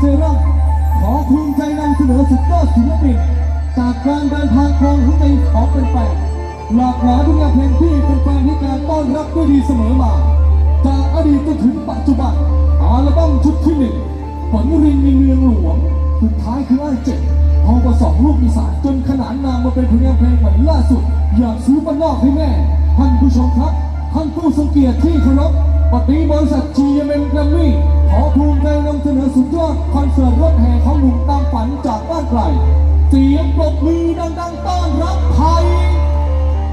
เซรั่มขอภูมิใจนำเสนอสุดยอดศิลปินจากการเดินทางครองหัวใจของเป็นแฟนหลากหลายผลงานเพลงที่เป็นแฟนให้การต้อนรับด้วยดีเสมอมา จากอดีตจนถึงปัจจุบันอัลบั้มชุดที่หนึ่งฝนรินในเมืองหลวงสุดท้ายคือไอ้เจ็ดพอประสองลูกอีสานจนขนานนามมาเป็นผลงานเพลงใหม่ล่าสุด อยากซื้อบ้านนอกให้แม่ ท่านผู้ชมครับท่านผู้ทรงเกียรติที่เคารพปฏิบริษัท GMM g r a m m y ขอภูมิใจนำเสนอสุดยอดคอนเสิร์ตรถแห่ของหนุ่มตามฝันจากบ้านไกล เสียงปรบมือดังๆต้อนรับไทย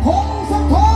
พงศธร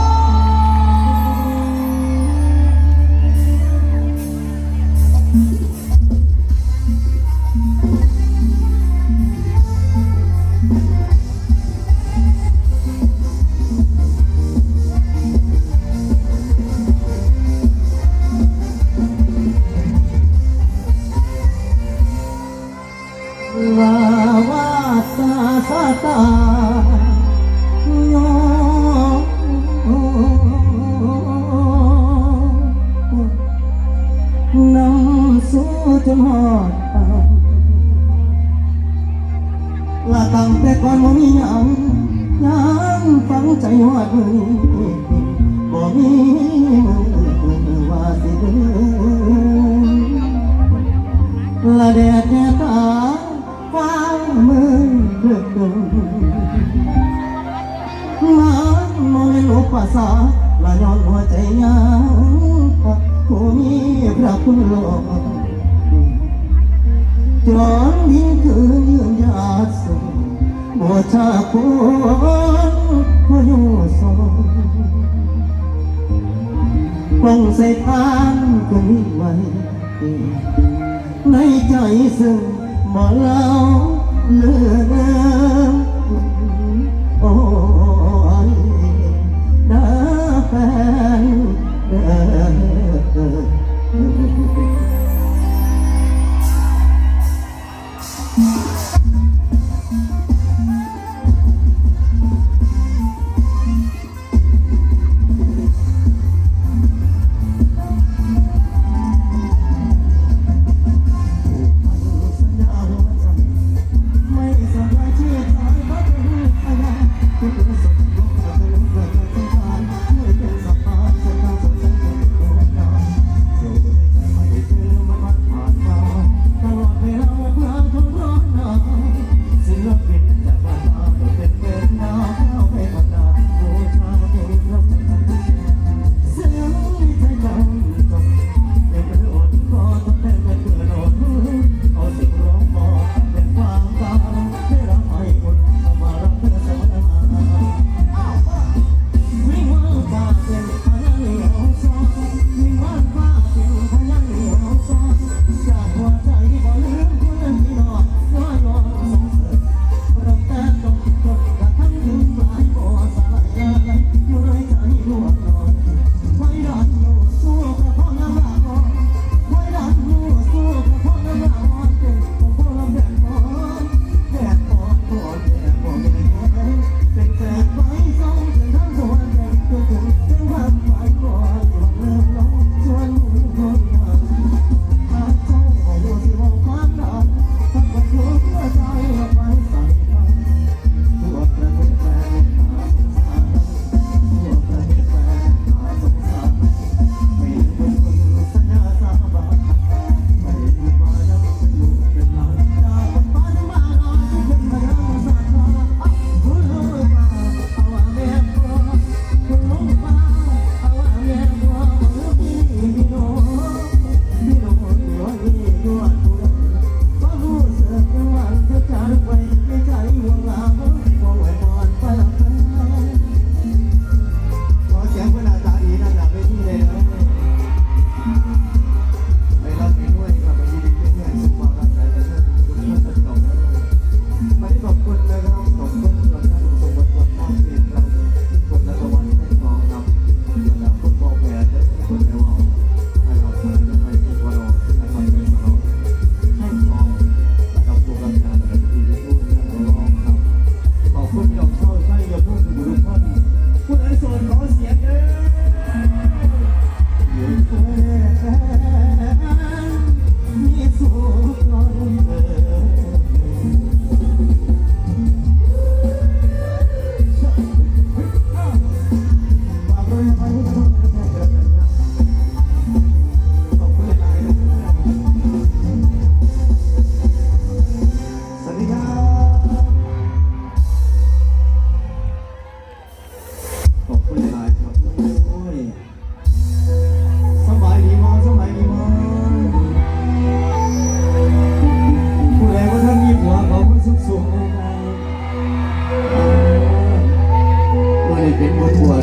สู้จนหอดปากลาตั้งแต่ก่อนบ่มีหยังยังฟังใจหอดมือบ่มีมือว่าสิเดินละแดดแดดตาฟ้ามือเลือดดงมันมองในโลกภาษาละย้อนหัวใจยังผู้มีพระคุณโลกจอนดิ้นคืนยืนยาดสูง บัวชาคนผู้อยู่ทรงปองใส่ทานก็มีไว้ในใ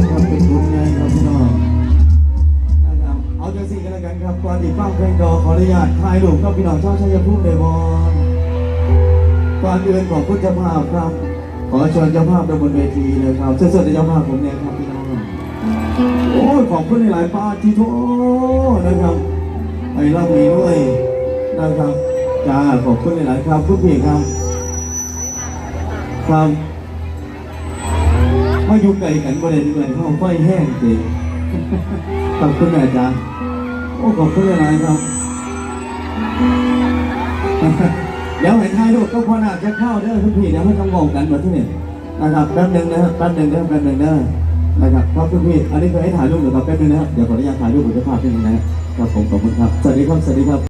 ครับเป็นผลงานครับพี่น้องนะครับเอาจสี่กันแล้วกันครับก่อนที่ฟังเพลงดอขออนุญาตถ่ายลวงครับพี่น้องชาวชายภูมิเลวอนก่อนอื่นของคุณเภาพครับ ขอเชิญเจ้าภาพไปบนเวทีเลยครับเชิญเชิญเจ้าภาพผมเนี่ยครับพี่น้องโอ้ยขอบคุณหลายป้าที่โทนะครับไปรับมีด้วยนะครับจ้าขอบคุณหลายครับคุณพี่ครับครับ มาอยู่ไกลกันบ่ได้ด้วยห้องไฟแห้งจริงขอบคุณอาจารย์โอ้ขอบคุณหลายๆครับ เดี๋ยวให้ถ่ายรูปก็พอนาจะเข้าเด้อคุณพี่เดี๋ยวให้ต้องมองกันมาที่นี่นะครับแป๊บหนึงนะครับแป๊บหนึงนะครับแป๊บหนึงเด้อนะครับครับคุณพี่อันนี้คือให้ถ่ายรูปหรือครับแป๊บหนึงนะครับเดี๋ยวขออนุญาตถ่ายรูปกับเจ้าภาพนิดนึงนะครับครับผมขอบคุณครับสวัสดีครับสวัสดีครับ